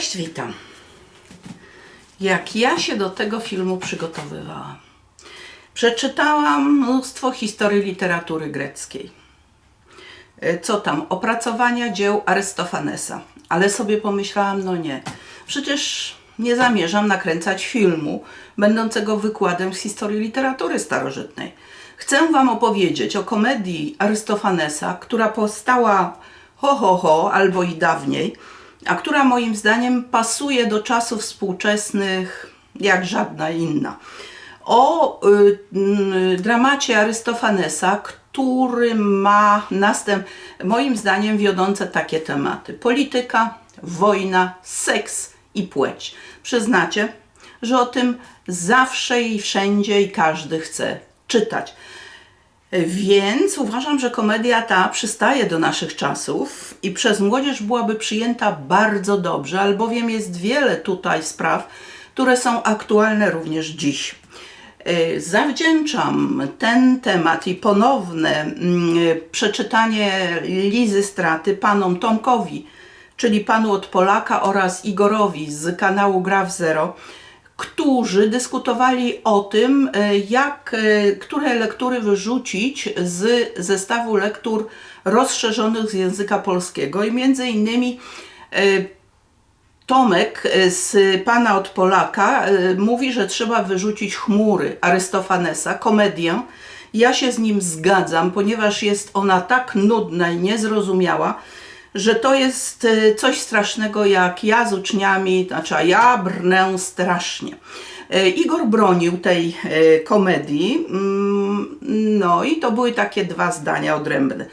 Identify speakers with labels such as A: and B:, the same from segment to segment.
A: Cześć, witam. Jak ja się do tego filmu przygotowywałam? Przeczytałam mnóstwo historii literatury greckiej. E, Co tam? Opracowania dzieł Arystofanesa. Ale sobie pomyślałam, no nie. Przecież nie zamierzam nakręcać filmu będącego wykładem z historii literatury starożytnej. Chcę Wam opowiedzieć o komedii Arystofanesa, która powstała ho, ho, ho, albo i dawniej, a która moim zdaniem pasuje do czasów współczesnych jak żadna inna. O y, dramacie Arystofanesa, który ma następ, moim zdaniem wiodące takie tematy: polityka, wojna, seks i płeć. Przyznacie, że o tym zawsze i wszędzie i każdy chce czytać. Więc uważam, że komedia ta przystaje do naszych czasów i przez młodzież byłaby przyjęta bardzo dobrze, albowiem jest wiele tutaj spraw, które są aktualne również dziś. Y, Zawdzięczam ten temat i ponowne mm, przeczytanie Lizy Straty panom Tomkowi, czyli panu od Polaka oraz Igorowi z kanału Gra w Zero, którzy dyskutowali o tym, e, jak, e, które lektury wyrzucić z zestawu lektur rozszerzonych z języka polskiego i między innymi e, Tomek z pana od Polaka mówi, że trzeba wyrzucić chmury Arystofanesa, komedię. Ja się z nim zgadzam, ponieważ jest ona tak nudna i niezrozumiała, że to jest e, coś strasznego, jak ja z uczniami, znaczy ja brnę strasznie. E, Igor bronił tej e, komedii, mm, no i to były takie dwa zdania odrębne.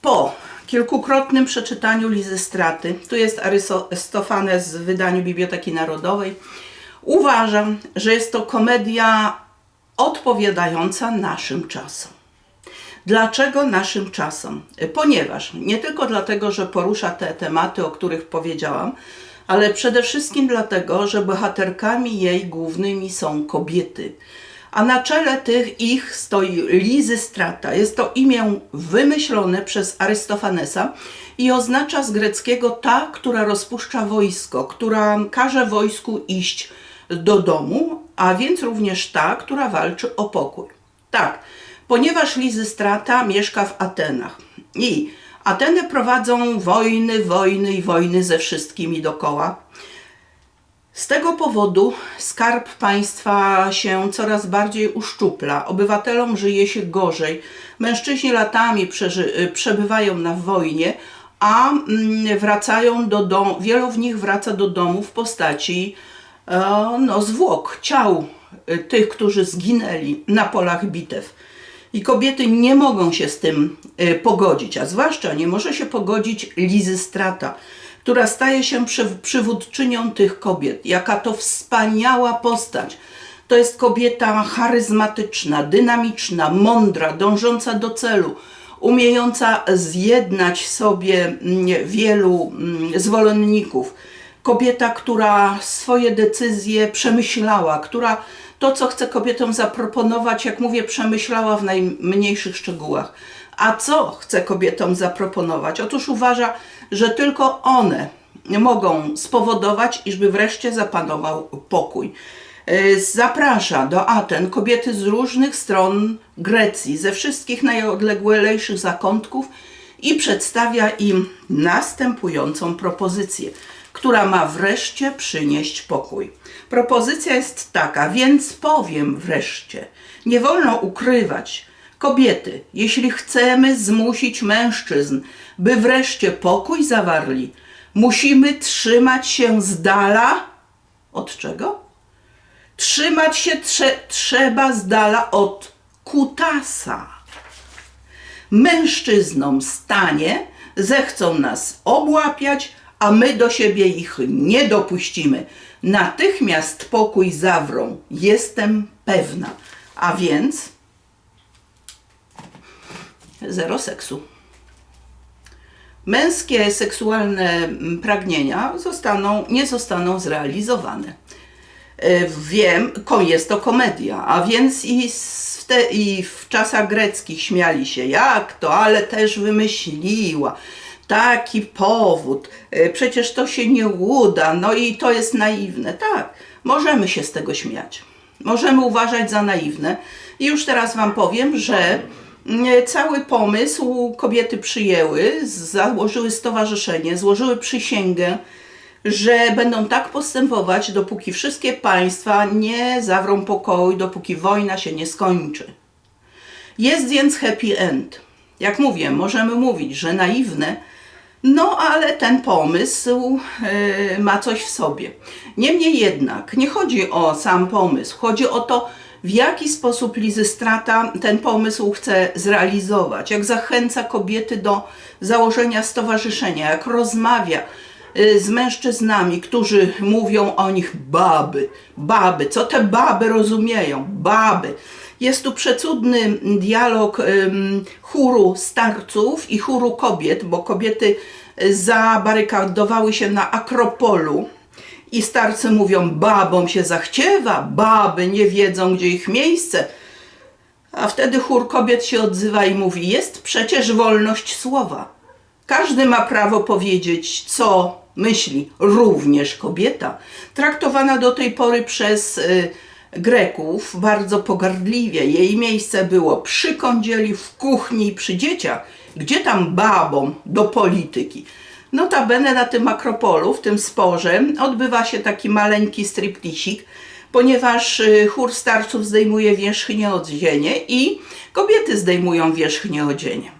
A: Po kilkukrotnym przeczytaniu Lizy Straty, tu jest Arystofanes w wydaniu Biblioteki Narodowej, uważam, że jest to komedia odpowiadająca naszym czasom. Dlaczego naszym czasom? Ponieważ nie tylko dlatego, że porusza te tematy, o których powiedziałam, ale przede wszystkim dlatego, że bohaterkami jej głównymi są kobiety. A na czele tych ich stoi Lizy Strata. Jest to imię wymyślone przez Arystofanesa i oznacza z greckiego ta, która rozpuszcza wojsko, która każe wojsku iść do domu, a więc również ta, która walczy o pokój. Tak, ponieważ Lizystrata mieszka w Atenach. I Ateny prowadzą wojny, wojny i wojny ze wszystkimi dokoła. Z tego powodu skarb państwa się coraz bardziej uszczupla, obywatelom żyje się gorzej, mężczyźni latami przebywają na wojnie, a mm, wracają do domu, wielu w nich wraca do domu w postaci e, no, zwłok, ciał e, tych, którzy zginęli na polach bitew. I kobiety nie mogą się z tym y, pogodzić, a zwłaszcza nie może się pogodzić Lizy Strata, która staje się przywódczynią tych kobiet. Jaka to wspaniała postać. To jest kobieta charyzmatyczna, dynamiczna, mądra, dążąca do celu, umiejąca zjednać sobie mm, wielu mm, zwolenników. Kobieta, która swoje decyzje przemyślała, która to, co chce kobietom zaproponować, jak mówię, przemyślała w najmniejszych szczegółach. A co chce kobietom zaproponować? Otóż uważa, że tylko one mogą spowodować, iżby wreszcie zapanował pokój. E, zaprasza do Aten kobiety z różnych stron Grecji, ze wszystkich najodległejszych zakątków i przedstawia im następującą propozycję, która ma wreszcie przynieść pokój. Propozycja jest taka, więc powiem wreszcie, nie wolno ukrywać, kobiety, jeśli chcemy zmusić mężczyzn, by wreszcie pokój zawarli, musimy trzymać się z dala od czego? Trzymać się trze trzeba z dala od kutasa. Mężczyznom stanie, zechcą nas obłapiać, a my do siebie ich nie dopuścimy. Natychmiast pokój zawrą, jestem pewna. A więc zero seksu. Męskie seksualne pragnienia zostaną, nie zostaną zrealizowane. E, wiem, jest to komedia, a więc i w, te, i w czasach greckich śmiali się, jak to, ale też wymyśliła. Taki powód, e, przecież to się nie uda, no i to jest naiwne. Tak, możemy się z tego śmiać. Możemy uważać za naiwne. I już teraz Wam powiem, że mm, cały pomysł kobiety przyjęły, założyły stowarzyszenie, złożyły przysięgę, że będą tak postępować, dopóki wszystkie państwa nie zawrą pokoju, dopóki wojna się nie skończy. Jest więc happy end. Jak mówię, możemy mówić, że naiwne, no ale ten pomysł e, ma coś w sobie. Niemniej jednak, nie chodzi o sam pomysł, chodzi o to, w jaki sposób Lizy Strata ten pomysł chce zrealizować, jak zachęca kobiety do założenia stowarzyszenia, jak rozmawia y, z mężczyznami, którzy mówią o nich baby, baby. Co te baby rozumieją? Baby. Jest tu przecudny dialog chóru starców i chóru kobiet, bo kobiety zabarykadowały się na Akropolu i starcy mówią, babom się zachciewa, baby nie wiedzą, gdzie ich miejsce. A wtedy chór kobiet się odzywa i mówi, jest przecież wolność słowa. Każdy ma prawo powiedzieć, co myśli, również kobieta. Traktowana do tej pory przez y, Greków bardzo pogardliwie. Jej miejsce było przy kądzieli, w kuchni przy dzieciach. Gdzie tam babom do polityki? Notabene na tym Akropolu, w tym sporze, odbywa się taki maleńki striptisik, ponieważ y, chór starców zdejmuje wierzchnie odzienie i kobiety zdejmują wierzchnie odzienie.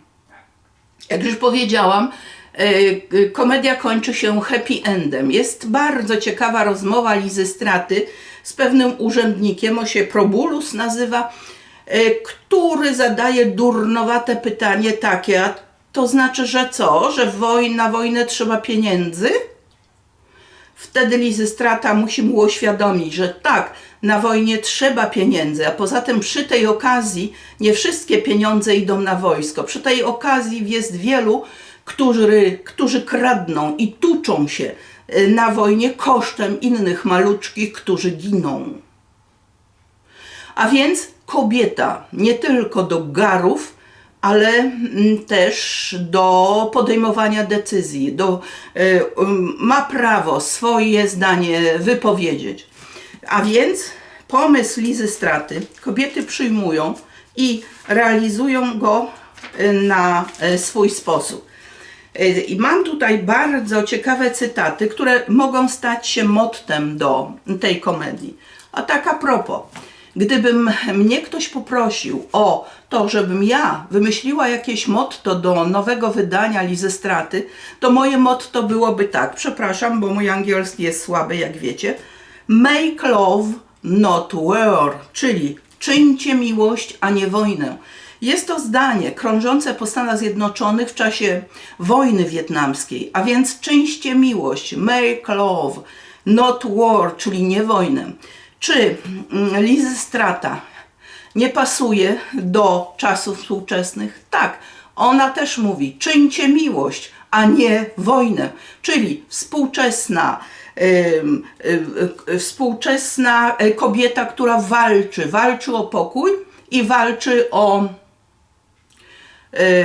A: Jak już powiedziałam, y, y, komedia kończy się happy endem. Jest bardzo ciekawa rozmowa Lizy Straty z pewnym urzędnikiem, on się Probulus nazywa, który zadaje durnowate pytanie takie, a to znaczy, że co? Że woj na wojnę trzeba pieniędzy? Wtedy Lizy Strata musi mu uświadomić, że tak, na wojnie trzeba pieniędzy, a poza tym przy tej okazji nie wszystkie pieniądze idą na wojsko. Przy tej okazji jest wielu, którzy, którzy kradną i tuczą się na wojnie kosztem innych maluczkich, którzy giną. A więc kobieta nie tylko do garów, ale mm, też do podejmowania decyzji, do, y, ma prawo swoje zdanie wypowiedzieć. A więc pomysł Lizy Straty kobiety przyjmują i realizują go y, na y, swój sposób. I mam tutaj bardzo ciekawe cytaty, które mogą stać się mottem do tej komedii. A tak a propos, Gdybym mnie ktoś poprosił o to, żebym ja wymyśliła jakieś motto do nowego wydania Lizy Straty, to moje motto byłoby tak, przepraszam, bo mój angielski jest słaby, jak wiecie, make love, not war, czyli czyńcie miłość, a nie wojnę. Jest to zdanie krążące po Stanach Zjednoczonych w czasie wojny wietnamskiej, a więc czyńcie miłość, make love, not war, czyli nie wojnę. Czy mm, Lizy Strata nie pasuje do czasów współczesnych? Tak, ona też mówi, czyńcie miłość, a nie wojnę. Czyli współczesna, współczesna e, kobieta, która walczy, walczy o pokój i walczy o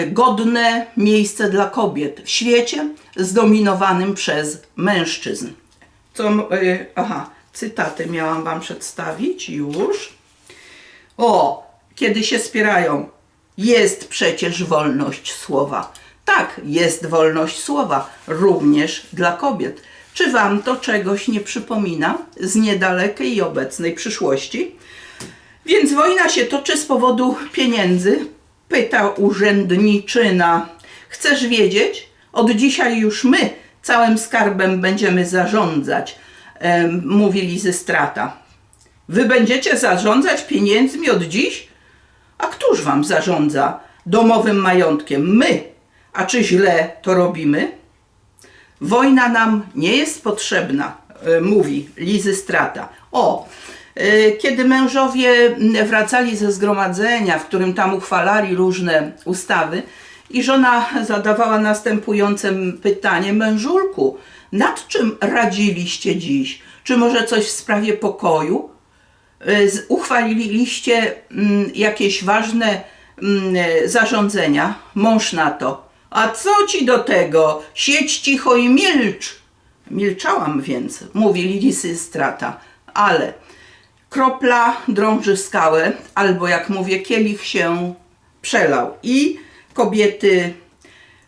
A: godne miejsce dla kobiet w świecie zdominowanym przez mężczyzn. Co, e, aha, cytaty miałam Wam przedstawić już. O, kiedy się spierają, jest przecież wolność słowa. Tak, jest wolność słowa, również dla kobiet. Czy Wam to czegoś nie przypomina z niedalekiej i obecnej przyszłości? Więc wojna się toczy z powodu pieniędzy, pyta urzędniczyna. Chcesz wiedzieć? Od dzisiaj już my całym skarbem będziemy zarządzać mówili ze strata. Wy będziecie zarządzać pieniędzmi od dziś? A któż wam zarządza domowym majątkiem? My. A czy źle to robimy? Wojna nam nie jest potrzebna, e, mówi Lizy Strata. O, e, kiedy mężowie wracali ze zgromadzenia, w którym tam uchwalali różne ustawy, i żona zadawała następujące pytanie: Mężulku, nad czym radziliście dziś? Czy może coś w sprawie pokoju? Y, uchwaliliście mm, jakieś ważne mm, zarządzenia? Mąż na to. A co ci do tego? Siedź cicho i milcz. Milczałam więc, mówi Lisystrata, ale kropla drąży skałę, albo jak mówię, kielich się przelał. I kobiety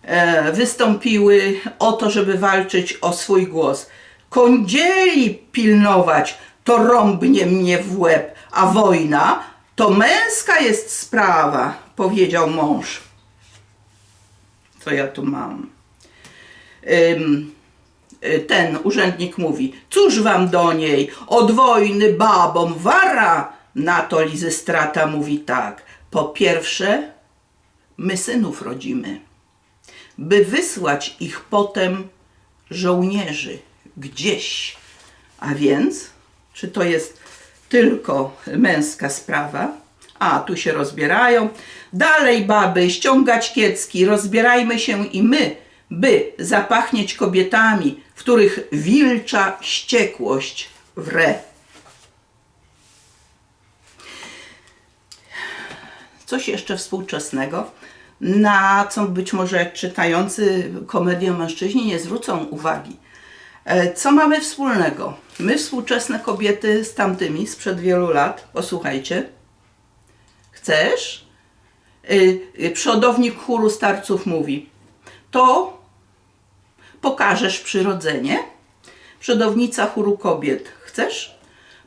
A: e, wystąpiły o to, żeby walczyć o swój głos. Kądzieli pilnować, to rąbnie mnie w łeb, a wojna to męska jest sprawa, powiedział mąż. Co ja tu mam? Ten urzędnik mówi, cóż wam do niej, od wojny babom wara? Na to Lizystrata mówi tak, po pierwsze, my synów rodzimy, by wysłać ich potem żołnierzy gdzieś. A więc, czy to jest tylko męska sprawa? A, tu się rozbierają. Dalej, baby, ściągać kiecki, rozbierajmy się i my, by zapachnieć kobietami, w których wilcza ściekłość wre. Coś jeszcze współczesnego, na co być może czytający komedię mężczyźni nie zwrócą uwagi. E, Co mamy wspólnego? My, współczesne kobiety, z tamtymi sprzed wielu lat, posłuchajcie. Chcesz? Y, y, Przodownik chóru starców mówi: To pokażesz przyrodzenie? Przodownica chóru kobiet: Chcesz?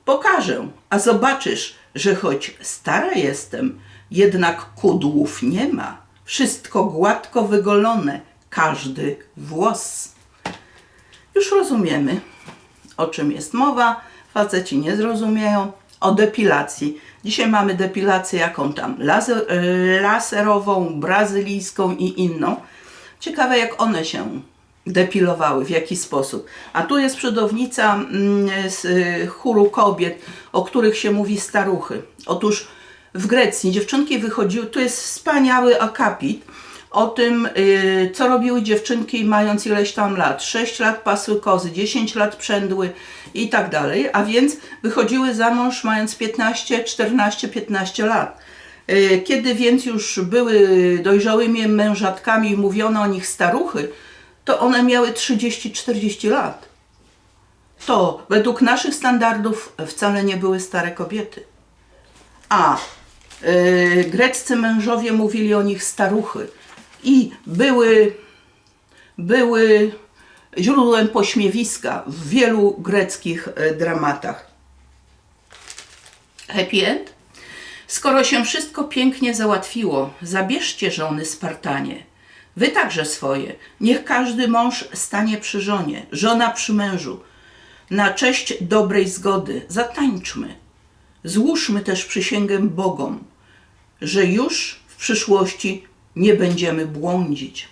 A: Pokażę, a zobaczysz, że choć stara jestem, jednak kudłów nie ma. Wszystko gładko wygolone, każdy włos. Już rozumiemy, o czym jest mowa. Faceci nie zrozumieją. O depilacji. Dzisiaj mamy depilację jaką tam? Laser, e, laserową, brazylijską i inną. Ciekawe jak one się depilowały, w jaki sposób. A tu jest przodownica mm, z y, chóru kobiet, o których się mówi staruchy. Otóż w Grecji dziewczynki wychodziły, tu jest wspaniały akapit o tym, y, co robiły dziewczynki mając ileś tam lat. 6 lat pasły kozy, 10 lat przędły i tak dalej, a więc wychodziły za mąż mając 15, 14, 15 lat. Y, Kiedy więc już były dojrzałymi mężatkami i mówiono o nich staruchy, to one miały 30-40 lat. To według naszych standardów wcale nie były stare kobiety. A y, greccy mężowie mówili o nich staruchy i były, były źródłem pośmiewiska w wielu greckich e, dramatach. Happy end? Skoro się wszystko pięknie załatwiło, zabierzcie żony Spartanie. Wy także swoje. Niech każdy mąż stanie przy żonie, żona przy mężu. Na cześć dobrej zgody zatańczmy. Złóżmy też przysięgę Bogom, że już w przyszłości nie będziemy błądzić.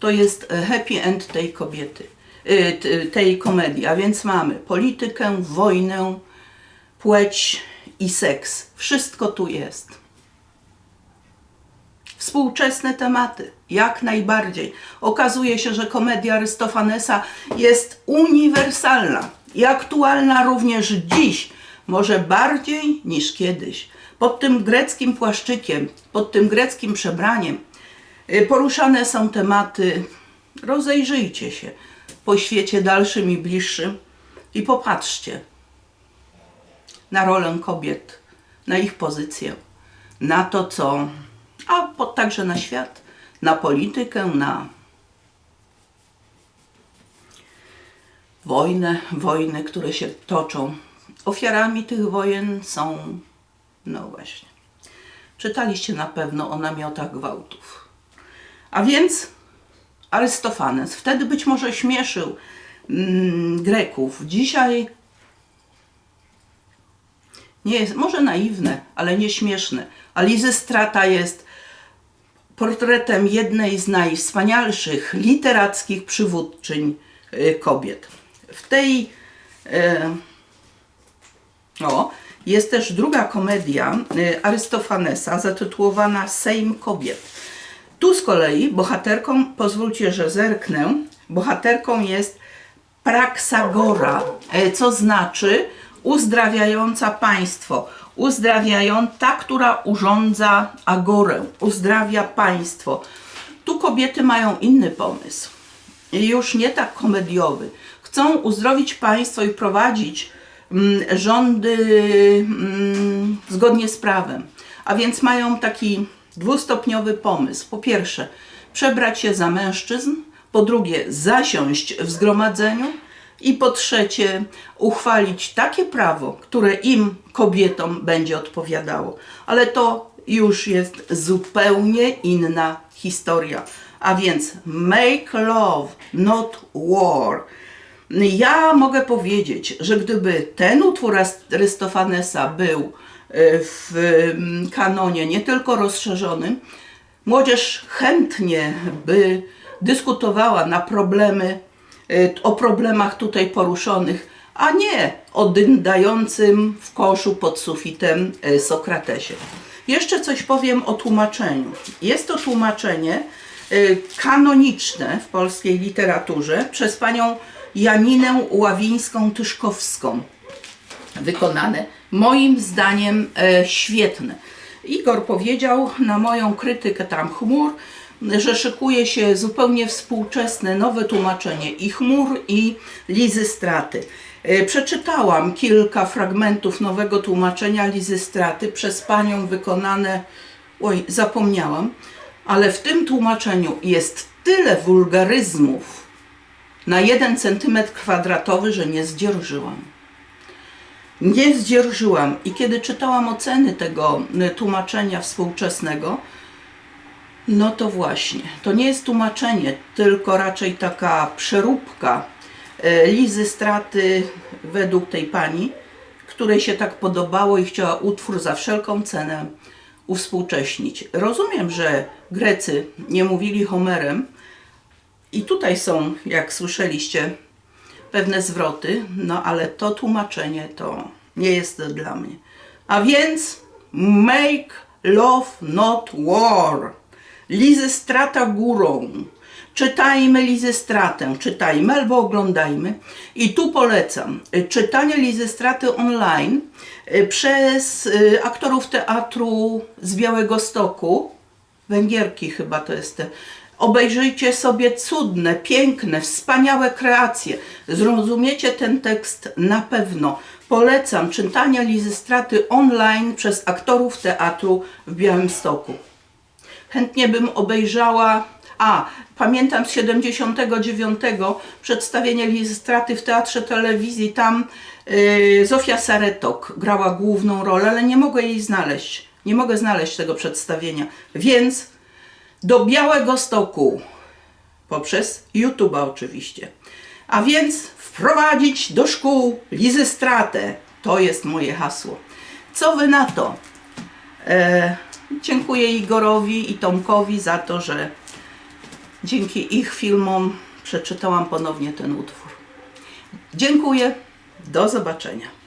A: To jest happy end tej kobiety, y, tej komedii. A więc mamy politykę, wojnę, płeć i seks. Wszystko tu jest. Współczesne tematy, jak najbardziej. Okazuje się, że komedia Arystofanesa jest uniwersalna i aktualna również dziś, może bardziej niż kiedyś. Pod tym greckim płaszczykiem, pod tym greckim przebraniem y, poruszane są tematy. Rozejrzyjcie się po świecie dalszym i bliższym i popatrzcie na rolę kobiet, na ich pozycję, na to, co, a po, także na świat, na politykę, na wojnę, wojny, które się toczą. Ofiarami tych wojen są, no właśnie, czytaliście na pewno o namiotach gwałtów. A więc Arystofanes wtedy być może śmieszył mm, Greków. Dzisiaj nie jest, może naiwne, ale nie śmieszne. A Lizystrata jest portretem jednej z najwspanialszych literackich przywódczyń y, kobiet. W tej e, o, jest też druga komedia y, Arystofanesa zatytułowana Sejm Kobiet. Tu z kolei bohaterką, pozwólcie, że zerknę, bohaterką jest Praksagora, co znaczy uzdrawiająca państwo, uzdrawiająca, ta, która urządza agorę, uzdrawia państwo. Tu kobiety mają inny pomysł. Już nie tak komediowy. Chcą uzdrowić państwo i prowadzić mm, rządy mm, zgodnie z prawem. A więc mają taki dwustopniowy pomysł. Po pierwsze, przebrać się za mężczyzn. Po drugie, zasiąść w zgromadzeniu. I po trzecie, uchwalić takie prawo, które im, kobietom, będzie odpowiadało. Ale to już jest zupełnie inna historia. A więc make love, not war. Ja mogę powiedzieć, że gdyby ten utwór Arystofanesa był e, w mm, kanonie nie tylko rozszerzonym, młodzież chętnie by dyskutowała na problemy, o problemach tutaj poruszonych, a nie o dyndającym w koszu pod sufitem e, Sokratesie. Jeszcze coś powiem o tłumaczeniu. Jest to tłumaczenie y, kanoniczne w polskiej literaturze przez panią Janinę Ławińską-Tyszkowską. Wykonane moim zdaniem świetne. Igor powiedział na moją krytykę tam chmur, że szykuje się zupełnie współczesne nowe tłumaczenie i chmur i Lizy Straty. E, Przeczytałam kilka fragmentów nowego tłumaczenia Lizy Straty przez panią wykonane, oj, zapomniałam, ale w tym tłumaczeniu jest tyle wulgaryzmów na jeden centymetr kwadratowy, że nie zdzierżyłam. Nie zdzierżyłam i kiedy czytałam oceny tego y, tłumaczenia współczesnego, no to właśnie, to nie jest tłumaczenie, tylko raczej taka przeróbka e, Lizy Straty według tej pani, której się tak podobało i chciała utwór za wszelką cenę uwspółcześnić. Rozumiem, że Grecy nie mówili Homerem i tutaj są, jak słyszeliście, pewne zwroty, no ale to tłumaczenie to nie jest dla mnie. A więc make love not war. Lizy strata górą. Czytajmy Lizy Stratę, czytajmy albo oglądajmy. I tu polecam y, czytanie Lizy Straty online y, przez y, aktorów teatru z Białego Stoku, Węgierki chyba to jest te. Obejrzyjcie sobie cudne, piękne, wspaniałe kreacje. Zrozumiecie ten tekst na pewno. Polecam czytanie Lizy Straty online przez aktorów teatru w Białymstoku. Chętnie bym obejrzała. A, pamiętam z 79 przedstawienie Lizy Straty w Teatrze Telewizji. Tam yy, Zofia Saretok grała główną rolę, ale nie mogę jej znaleźć. Nie mogę znaleźć tego przedstawienia. Więc do Białego Stoku poprzez YouTube'a oczywiście. A więc wprowadzić do szkół Lizy Stratę. To jest moje hasło. Co wy na to? E, dziękuję Igorowi i Tomkowi za to, że dzięki ich filmom przeczytałam ponownie ten utwór. Dziękuję. Do zobaczenia.